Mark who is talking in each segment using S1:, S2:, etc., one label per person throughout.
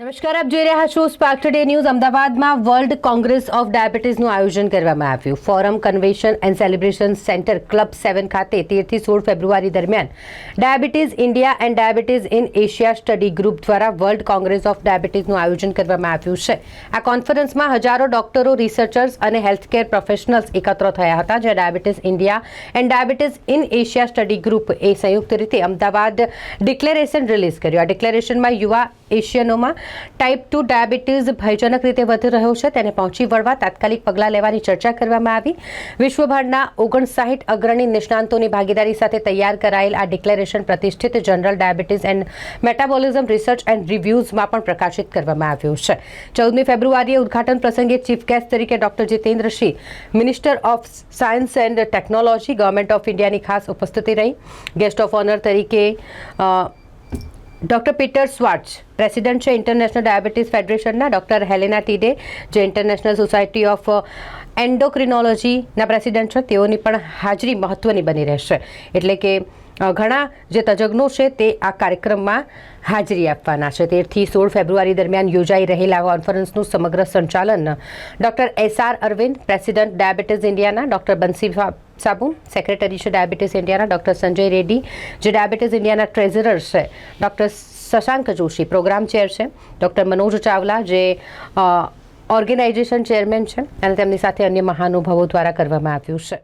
S1: નમસ્કાર, આપ જોઈ રહ્યા છો સ્પાર્ક ટુડે ન્યૂઝ અમદાવાદમાં વર્લ્ડ કોંગ્રેસ ઓફ ડાયાબિટીસનું આયોજન કરવામાં આવ્યું. Forum convention and celebration centre club seven ખાતે તેરથી સોળ ફેબ્રુઆરી દરમિયાન diabetes India and diabetes in Asia study group દ્વારા વર્લ્ડ કોંગ્રેસ ઓફ ડાયાબિટીસનું આયોજન કરવામાં આવ્યું છે. આ કોન્ફરન્સમાં હજારો ડોક્ટરો, રિસર્ચર્સ અને હેલ્થકેર પ્રોફેશનલ્સ એકત્ર થયા હતા, જ્યાં diabetes India and diabetes in Asia study group એ સંયુક્ત રીતે અમદાવાદ ડિક્લેરેશન રિલીઝ કર્યું. આ ડિક્લેરેશનમાં યુવા એશિયનોમાં ટાઈપ ટુ ડાયાબિટીસ ભયજનક રીતે વધી રહ્યો છે. તેને પહોંચી વળવા તાત્કાલિક પગલાં લેવાની ચર્ચા કરવામાં આવી. વિશ્વભરના ઓગણસાઠ અગ્રણી નિષ્ણાંતોની ભાગીદારી સાથે તૈયાર કરાયેલ આ ડિક્લેરેશન પ્રતિષ્ઠિત journal diabetes and metabolism research and રિવ્યૂઝમાં પણ પ્રકાશિત કરવામાં આવ્યું છે. ચૌદમી ફેબ્રુઆરીએ ઉદ્ઘાટન પ્રસંગે ચીફ ગેસ્ટ તરીકે doctor Jitendra minister of science and technology government of ઇન્ડિયાની ખાસ ઉપસ્થિતિ રહી. ગેસ્ટ ઓફ ઓનર તરીકે ડૉક્ટર પીટર સ્વાર્ટ્સ પ્રેસિડેન્ટ છે ઇન્ટરનેશનલ ડાયાબિટીસ ફેડરેશનના ડૉક્ટર હેલેના ટીડે, જે ઇન્ટરનેશનલ સોસાયટી ઓફ એન્ડોક્રિનોલોજીના પ્રેસિડેન્ટ છે, તેઓની પણ હાજરી મહત્ત્વની બની રહેશે. એટલે કે ઘણા જે તજજ્ઞો છે તે આ કાર્યક્રમમાં હાજરી આપવાના છે તેરથી સોળ ફેબ્રુઆરી દરમિયાન યોજાઈ રહેલા કોન્ફરન્સનું સમગ્ર સંચાલન doctor S R Aravind, president diabetes ઇન્ડિયાના ડૉક્ટર બંસી સાબુ, સેક્રેટરી છે ડાયાબિટીસ ઇન્ડિયાના ડૉક્ટર સંજય રેડ્ડી, જે ડાયાબિટીસ ઇન્ડિયાના ટ્રેઝરર છે doctor Shashank Joshi, program chair છે, ડૉક્ટર મનોજ ચાવલા, જે ઓર્ગેનાઇઝેશન ચેરમેન છે અને તેમની સાથે અન્ય મહાનુભાવો દ્વારા કરવામાં આવ્યું છે.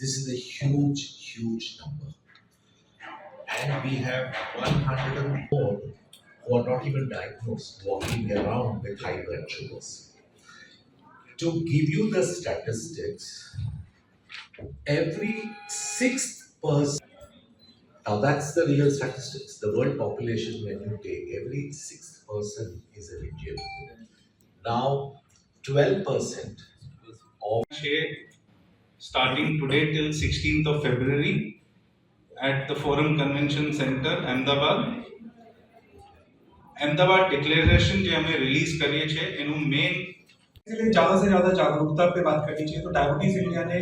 S2: This is a huge, huge number. And we have 104 who are not even diagnosed, walking around with high blood sugars. To give you the statistics, every sixth person, now that's the real statistics, the world population when you take, every sixth person is an Indian. Now, 12% of
S3: starting today till 16th of February at the Forum Convention Center, Ahmedabad. Ahmedabad declaration जो हमें release करिए છે એનું main
S4: इसलिए ज़्यादा से ज़्यादा जागरूकता पे बात करनी चाहिए तो डायबिटीज़ इंडिया ने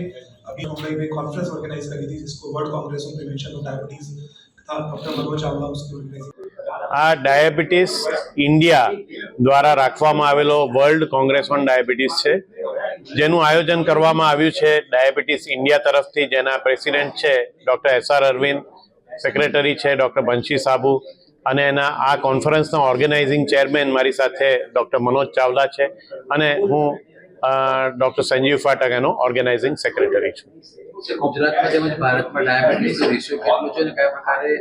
S4: अभी मुंबई में कॉन्फ्रेंस ऑर्गेनाइज करी थी जिसको world congress of prevention of diabetes था डॉक्टर मनोज चावला उसकी ऑर्गेनाइज
S5: આ ડાયાબિટીસ ઇન્ડિયા દ્વારા રાખવામાં આવેલો વર્લ્ડ કોંગ્રેસ ઓન ડાયાબિટીસ છે જેનું આયોજન કરવામાં આવ્યું છે ડાયાબિટીસ ઇન્ડિયા તરફથી જેના પ્રેસિડેન્ટ છે doctor S R Aravind secretary છે ડૉક્ટર બંશી સાબુ અને એના આ કોન્ફરન્સના ઓર્ગેનાઇઝિંગ ચેરમેન મારી સાથે ડૉક્ટર મનોજ ચાવલા છે અને હું ડૉક્ટર સંજીવ ફાટક એનો ઓર્ગેનાઇઝિંગ સેક્રેટરી છું
S6: ગુજરાતમાં તેમજ ભારતમાં ડાયાબિટીસ રેશિયો કેટલો છે અને કયા પ્રકારે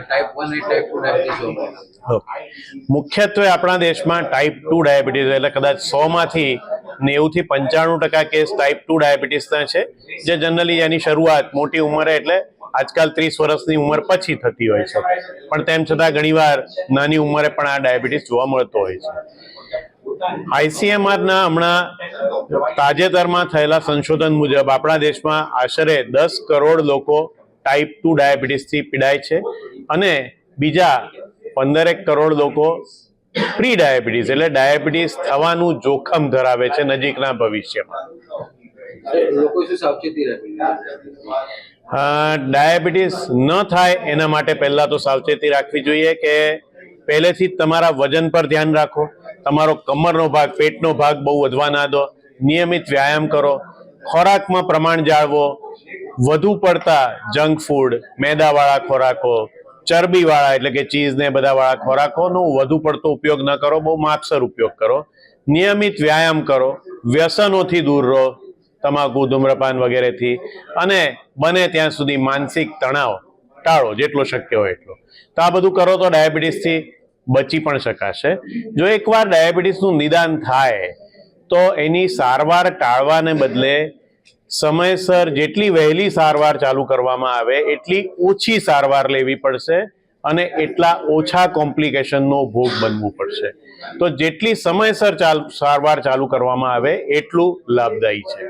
S6: ટાઈપ વન અને ટાઈપ ટુ ડાયાબિટીસ જોવા મળે છે?
S5: મુખ્યત્વે આપણા દેશમાં ટાઈપ ટુ ડાયાબિટીસ એટલે કદાચ સોમાંથી નેવુંથી પંચાણું ટકા કેસ ટાઈપ ટુ ડાયાબિટીસના છે. જે જનરલી એની શરૂઆત મોટી ઉંમરે એટલે આજકાલ ત્રીસ વર્ષની ઉંમર પછી થતી હોય છે. પણ તેમ છતાં ઘણીવાર નાની ઉંમરે પણ આ ડાયાબિટીસ જોવા મળતો હોય છે. આઈસીએમઆરના હમણાં તાજેતરમાં થયેલા સંશોધન મુજબ આપણા દેશમાં આશરે દસ કરોડ લોકો ટાઈપ ટુ ડાયાબિટીસથી પીડાય છે અને બીજા પંદરેક કરોડ લોકો પ્રી ડાયાબિટીસ એટલે ડાયાબિટીસ થવાનું જોખમ ધરાવે છે નજીકના ભવિષ્યમાં. ડાયાબિટીસ ન થાય એના માટે પહેલા તો સાવચેતી રાખવી જોઈએ કે પહેલેથી જ તમારા વજન પર ધ્યાન રાખો. તમારો કમરનો ભાગ પેટનો ભાગ બહુ વધવા ના દો. નિયમિત વ્યાયામ કરો. ખોરાકમાં પ્રમાણ જાળવો. વધુ પડતા જંક ફૂડ મેદાવાળા ખોરાકો ચરબીવાળા એટલે કે ચીઝ ને બધા વાળા ખોરાકોનો વધુ પડતો ઉપયોગ ન કરો, બહુ માપસર ઉપયોગ કરો. નિયમિત વ્યાયામ કરો, વ્યસનોથી દૂર રહો, તમાકુ, ધૂમ્રપાન વગેરેથી. અને બને ત્યાં સુધી માનસિક તણાવ ટાળો, જેટલો શક્ય હોય એટલો. તો આ બધું કરો તો ડાયાબિટીસથી બચી પણ શકાશે. જો એકવાર ડાયાબિટીસનું નિદાન થાય, તો એની સારવાર ટાળવાને બદલે સમયસર જેટલી વહેલી સારવાર ચાલુ કરવામાં આવે, એટલી ઓછી સારવાર લેવી પડશે અને એટલા ઓછા કોમ્પ્લિકેશનનો ભોગ બનવું પડશે. તો જેટલી સમયસર ચાલ, સારવાર ચાલુ કરવામાં આવે, એટલું લાભદાયી છે.